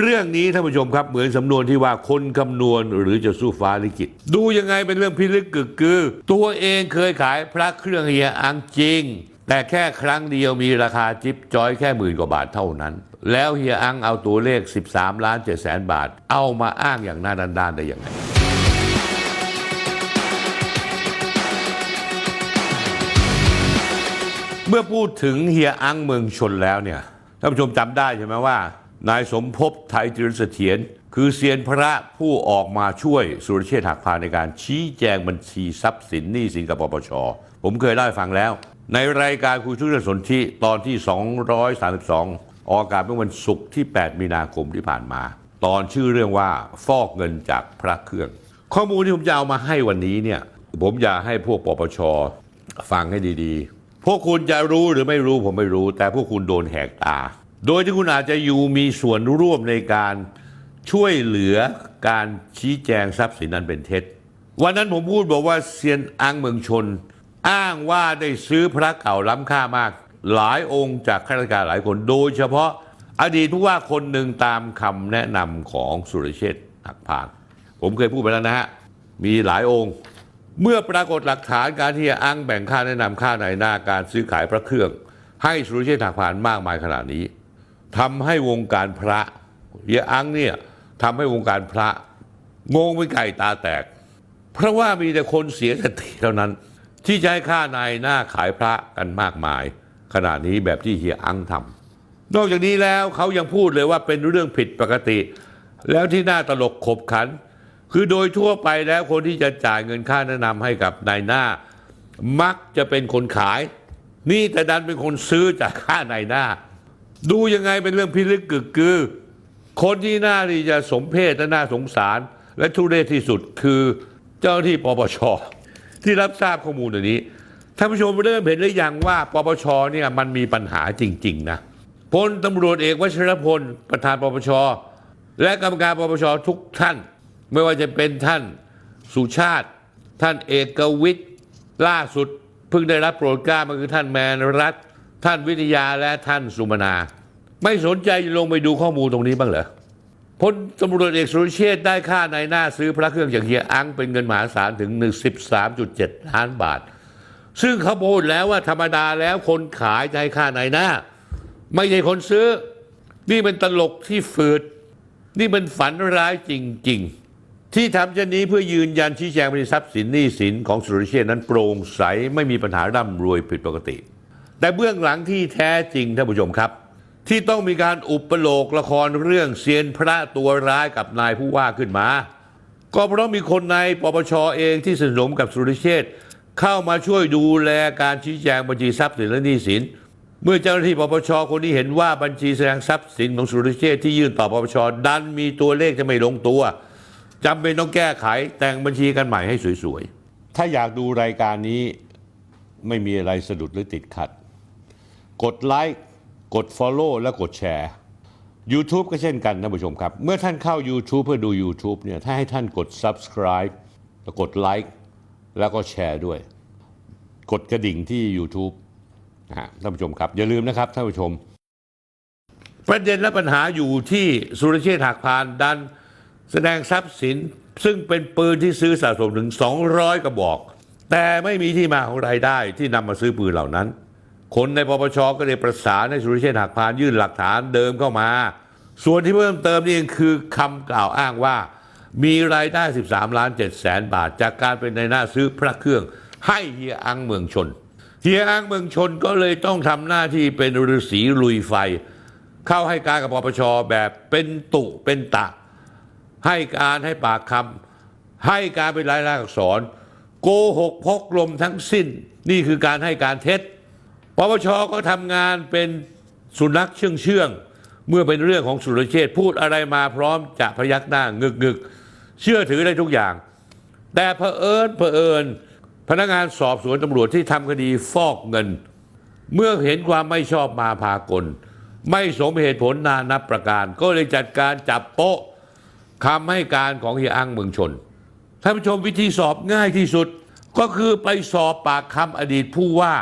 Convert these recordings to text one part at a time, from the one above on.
เรื่องนี้ท่านผู้ชมครับเหมือนสำนวนที่ว่าคนคำนวณหรือจะสู้ฟ้าลิขิตดูยังไงเป็นเรื่องพิลึกกึกกือ ตัวเองเคยขายพระเครื่องเฮียอังจริง แต่แค่ครั้งเดียวมีราคาจิ๊บจอยแค่หมื่นกว่าบาทเท่านั้น แล้วเฮียอังเอาตัวเลข 13 ล้าน7แสนบาท เอามาอ้างอย่างหน้าด้านๆได้อยังไงเมื่อพูดถึงเฮียอังเมืองชนแล้วเนี่ยท่านผู้ชมจำได้ใช่ไหมว่า นายสมภพไทยจิรเสถียรคือเซียนพระผู้ออกมาช่วยสุรเชษฐ์หักพานในการชี้แจงบัญชีทรัพย์สินหนี้สินกับปปช ผมเคยเล่าให้ฟังแล้ว ในรายการคุยทุกเรื่องสนธิตอนที่ 232 ออกอากาศเมื่อวันศุกร์ที่ 8 มีนาคมที่ผ่านมา ตอนชื่อเรื่องว่าฟอกเงินจากพระเครื่อง ข้อมูลที่ผมจะเอามาให้วันนี้เนี่ยผมอยากให้พวกปปชฟังให้ดีๆ พวกคุณจะรู้หรือไม่รู้ผมไม่รู้ แต่พวกคุณโดนแหกตา โดยที่คุณอาจจะอยู่มีส่วนร่วมในการช่วยเหลือการชี้แจงทรัพย์สินนั้นเป็นเท็จ วันนั้นผมพูดบอกว่าเซียนอังเมืองชน อ้างว่าได้ซื้อพระเก่าล้ำค่ามาก หลายองค์จากข้าราชการหลายคน โดยเฉพาะอดีตผู้ว่าคนหนึ่งตามคำแนะนำของสุรเชษฐ์หักพานผมเคยพูดไปแล้วนะฮะ มีหลายองค์ เมื่อปรากฏหลักฐานการที่อ้างแบ่งค่าแนะนำค่าในหน้าการซื้อขายพระเครื่อง ให้สุรเชษฐ์หักพานมากมายขนาดนี้ ทำให้วงการพระเฮียอังเนี่ยทำให้วงการพระงงเป็นไก่ตาแตก เพราะว่ามีแต่คนเสียสติเท่านั้น ที่จะให้ค่านายหน้าขายพระกันมากมายขนาดนี้แบบที่เฮียอังทำนอกจากนี้แล้วเขายังพูดเลยว่าเป็นเรื่องผิดปกติ แล้วที่น่าตลกขบขัน คือโดยทั่วไปแล้วคนที่จะจ่ายเงินค่าแนะนำให้กับนายหน้า มักจะเป็นคนขาย นี่แต่ดันเป็นคนซื้อจากค่านายหน้า ดูยังไงเป็นเรื่องพิลึกกึกกือ คนที่น่าที่จะสมเพศและน่าสงสาร และทุเรศที่สุดคือเจ้าหน้าที่ปปชที่รับทราบข้อมูลอันนี้ท่านผู้ชมเริ่มเห็นหรือยังว่า ปปชเนี่ยมันมีปัญหาจริง ๆ นะพลตำรวจเอกวชรพลประธานปปชและกรรมการปปชทุกท่าน ไม่ว่าจะเป็นท่านสุชาติ ท่านเอกวิทย์ล่าสุดเพิ่งได้รับโปรดเกล้ามาคือท่านแมนรัตน์ ท่านวิทยาและท่านสุมนา ไม่สนใจลงไปดูข้อมูลตรงนี้บ้างเหรอพลตำรวจเอกสุรเชษได้ค่าในหน้าซื้อพระเครื่องจากเฮียอังเป็นเงินมหาศาลถึง 13.7 ล้านบาท ซึ่งเขาพูดแล้วว่าธรรมดาแล้วคนขายจะให้ค่าในหน้า ไม่ใช่คนซื้อ นี่เป็นตลกที่ฝืด นี่มันฝันร้ายจริง ๆ ที่ทำเช่นนี้เพื่อยืนยันชี้แจงบริทรัพย์สินหนี้สินของสุรเชษนั้นโปร่งใสไม่มีปัญหาร่ำรวยผิดปกติ แต่เบื้องหลังที่แท้จริงท่านผู้ชมครับ ที่ต้องมีการอุปโลกละครเรื่องเซียนพระตัวร้ายกับนายผู้ว่าขึ้นมา ก็เพราะมีคนในปปชเองที่สนิมกับสุริเชษเข้ามาช่วยดูแลการชี้แจงบัญชีทรัพย์สินและหนี้สิน เมื่อเจ้าหน้าที่ปปชคนนี้เห็นว่าบัญชีแสดงทรัพย์สินของสุริเชษที่ยื่นต่อปปชดันมีตัวเลขจะไม่ลงตัวจำเป็นต้องแก้ไขแต่งบัญชีกันใหม่ให้สวยๆถ้าอยากดูรายการนี้ไม่มีอะไรสะดุดหรือติดขัด กดไลค์กด Follow และกดแชร์ YouTube ก็เช่นกันท่านผู้ชมครับ เมื่อท่านเข้า YouTube เพื่อดู YouTube เนี่ยถ้าให้ท่านกด Subscribe แล้วกดไลค์แล้วก็แชร์ด้วย กดกระดิ่งที่ YouTube นะฮะท่านผู้ชมครับ อย่าลืมนะครับท่านผู้ชม ประเด็นและปัญหาอยู่ที่สุรเชษฐ์หักพานดันแสดงทรัพย์สิน ซึ่งเป็นปืนที่ซื้อสะสมถึง 200 กระบอก แต่ไม่มีที่มาของรายได้ที่นำมาซื้อปืนเหล่านั้น คนในปปชก็เลยประสานให้สุรเชษฐ์หักพานยื่นหลักฐานเดิมเข้ามา ส่วนที่เพิ่มเติมนี่เองคือคำกล่าวอ้างว่า มีรายได้ 13 ล้าน7แสนบาท จากการเป็นในหน้าซื้อพระเครื่องให้เฮียอังเมืองชน เฮียอังเมืองชนก็เลยต้องทำหน้าที่เป็นฤาษีลุยไฟ เข้าให้การกับปปชแบบเป็นตุเป็นตะ ให้การให้ปากคำให้การเป็นรายลักษณ์อักษร โกหกพกลมทั้งสิ้น นี่คือการให้การเท็จ ปปชก็ทำงานเป็นสุนัขเชื่องเชื่องเมื่อเป็นเรื่องของสุรเชษพูดอะไรมาพร้อมจะพยักหน้างึกงึกๆเชื่อถือได้ทุกอย่าง แต่เผอิญเผอิญพนักงานสอบสวนตำรวจที่ทำคดีฟอกเงิน เมื่อเห็นความไม่ชอบมาพากล ไม่สมเหตุผลนานับประการ ก็เลยจัดการจับโป๊ะคำให้การของเฮียอังเมืองชนท่านผู้ชมวิธีสอบง่ายที่สุด ก็คือไปสอบปากคำอดีตผู้ว่า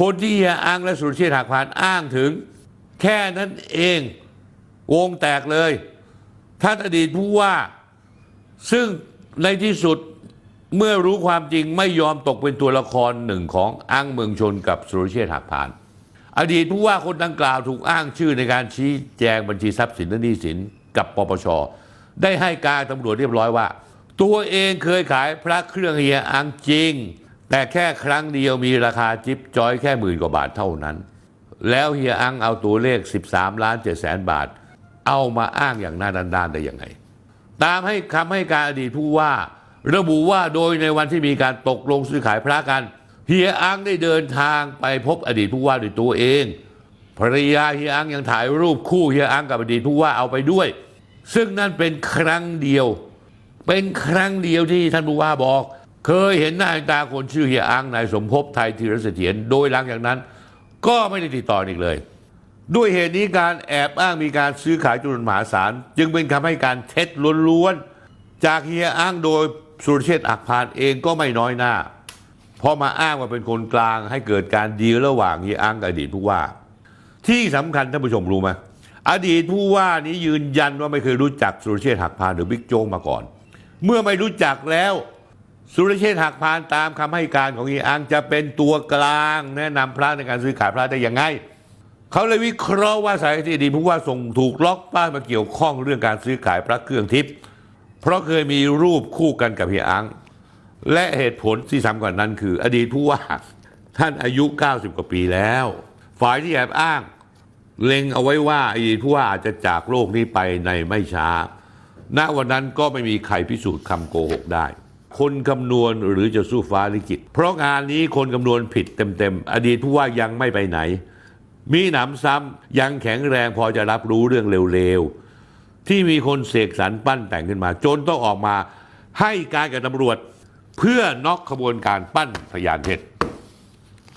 คนที่เฮียอังและสุรเชษฐหักพานอ้างถึง แค่นั้นเองวงแตกเลยท่านอดีตผู้ว่า ซึ่งในที่สุดเมื่อรู้ความจริงไม่ยอมตกเป็นตัวละครหนึ่งของอ้างเมืองชนกับสุรเชษฐหักพาน อดีตผู้ว่าคนดังกล่าวถูกอ้างชื่อในการชี้แจงบัญชีทรัพย์สินและหนี้สินกับปปชได้ให้การตำรวจเรียบร้อยว่า ตัวเองเคยขายพระเครื่องเฮียอังจริง แต่แค่ครั้งเดียวมีราคาจิ๊บจอยแค่หมื่นกว่าบาทเท่านั้น แล้วเฮียอังเอาตัวเลข 13 ล้าน7แสนบาท เอามาอ้างอย่างหน้าด้านๆได้ยังไง ตามให้คำให้การอดีตผู้ว่า ระบุว่าโดยในวันที่มีการตกลงซื้อขายพระกันเฮียอังได้เดินทางไปพบอดีตผู้ว่าด้วยตัวเองภรรยาเฮียอังยังถ่ายรูปคู่เฮียอังกับอดีตผู้ว่าเอาไปด้วย ซึ่งนั่นเป็นครั้งเดียว เป็นครั้งเดียวที่ท่านผู้ว่าบอก เคยเห็นหน้าเห็นตาคนชื่อเฮียอังนายสมภพไทยธีรเสถียรโดยหลังจากนั้น ก็ไม่ได้ติดต่ออีกเลย ด้วยเหตุนี้การแอบอ้างมีการซื้อขายจำนวนมหาศาล จึงเป็นคำให้การเท็จล้วนๆ จากเฮียอ้างโดยสุรเชษฐ์อักพานเองก็ไม่น้อยหน้า เพราะมาอ้างว่าเป็นคนกลางให้เกิดการดีลระหว่างเฮียอ้างกับอดีตผู้ว่า ที่สำคัญท่านผู้ชมรู้ไหมอดีตผู้ว่านี้ยืนยันว่าไม่เคยรู้จักสุรเชษฐ์หักพานหรือบิ๊กโจ๊กมาก่อน เมื่อไม่รู้จักแล้ว สุรเชษฐ์หักพานตามคำให้การของเฮีอังจะเป็นตัวกลาง แนะนำพระในการซื้อขายพระได้ยังไงเขาเลยวิเคราะห์ว่าสาเหตุที่อดีตผู้ว่าส่งถูกล็อกป้ายมาเกี่ยวข้องเรื่องการซื้อขายพระเครื่องทิพย์เพราะเคยมีรูปคู่กันกับเฮียอัง และเหตุผลที่สำคัญนั้นคือ อดีตผู้ว่าท่านอายุ 90 กว่าปีแล้ว ฝ่ายที่แอบอ้าง เล็งเอาไว้ว่าอดีตผู้ว่าอาจจะจากโลกนี้ไปในไม่ช้า ณวันนั้นก็ไม่มีใครพิสูจน์คำโกหกได้ คนคำนวณหรือจะสู้ฟ้าลิขิต เพราะงานนี้คนคำนวณผิดเต็มๆ อดีตผู้ว่ายังไม่ไปไหน มีหนำซ้ำยังแข็งแรงพอจะรับรู้เรื่องเร็วๆ ที่มีคนเสกสรรปั้นแต่งขึ้นมา จนต้องออกมาให้การกับตำรวจ เพื่อน็อกขบวนการปั้นพยานเท็จ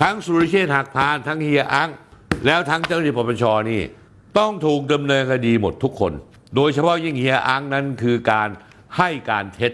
ทั้งสุริเชษหักพานทั้งเฮียอังแล้วทั้งเจ้าหน้าที่ปปชนี่ ต้องถูกดำเนินคดีหมดทุกคน โดยเฉพาะยิ่งเฮียอังนั้นคือการให้การเท็จ